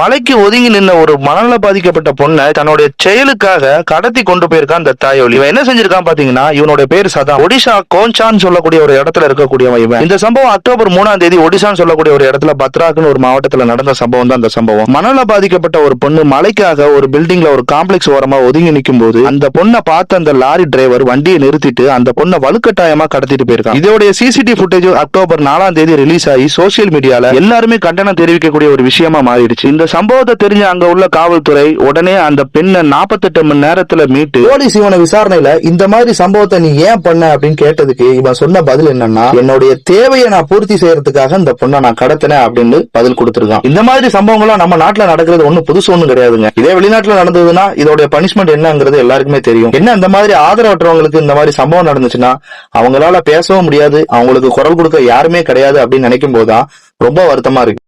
மலைக்கு ஒதுங்கி நின்ன ஒரு மனநல பாதிக்கப்பட்ட பொண்ணை தன்னுடைய செயலுக்காக கடத்தி கொண்டு போயிருக்கான் அந்த தாயோலி. இவன் என்ன செஞ்சிருக்கான் பாத்தீங்கன்னா இவனுடைய பேர் சதா. ஒடிஷா கோஞ்சான் சொல்லக்கூடிய ஒரு இடத்துல இருக்கக்கூடியவன் இவன். இந்த சம்பவம் அக்டோபர் மூணாம் தேதி ஒடிசான்னு சொல்லக்கூடிய ஒரு இடத்துல பத்ராக்குன்னு ஒரு மாவட்டத்துல நடந்த சம்பவம் தான் அந்த சம்பவம். மனநல பாதிக்கப்பட்ட ஒரு பொண்ணு மலைக்காக ஒரு பில்டிங்ல ஒரு காம்ப்ளெக்ஸ் ஓரமா ஒதுங்கி நிற்கும் போது அந்த பொண்ணை பார்த்த அந்த லாரி டிரைவர் வண்டியை நிறுத்திட்டு அந்த பொண்ணை வலுக்கட்டாயமா கடத்திட்டு போயிருக்கான். இதோடைய சிசிடிவி ஃபுட்டேஜ் அக்டோபர் நாலாம் தேதி ரிலீஸ் ஆகி சோசியல் மீடியால எல்லாருமே கண்டனம் தெரிவிக்கக்கூடிய ஒரு விஷயமா மாறிடுச்சு. இந்த சம்பவத்தை தெரிஞ்ச அங்க உள்ள காவல்துறை உடனே அந்த பெண்ணை நாற்பத்தெட்டு மணி நேரத்துல மீட்டு போலீஸ் இவனை விசாரணையில இந்த மாதிரி சம்பவத்தை நீ ஏன் பண்ண அப்படின்னு கேட்டதுக்கு இவன் சொன்ன பதில் என்னன்னா என்னுடைய தேவையை நான் பூர்த்தி செய்யறதுக்காக இந்த பொண்ணை நான் கடத்தினேன் அப்படின்னு பதில் கொடுத்திருக்கான். இந்த மாதிரி சம்பவங்கள்லாம் நம்ம நாட்டுல நடக்கிறது ஒண்ணு புதுசு ஒண்ணும் கிடையாதுங்க. இதே வெளிநாட்டுல நடந்ததுன்னா இதோட பனிஷ்மெண்ட் என்னங்கிறது எல்லாருக்குமே தெரியும். என்ன இந்த மாதிரி ஆதரவற்றவங்களுக்கு இந்த மாதிரி சம்பவம் நடந்துச்சுன்னா அவங்களால பேசவும் முடியாது அவங்களுக்கு குரல் கொடுக்க யாருமே கிடையாது அப்படின்னு நினைக்கும் போதுதான் ரொம்ப வருத்தமா இருக்கு.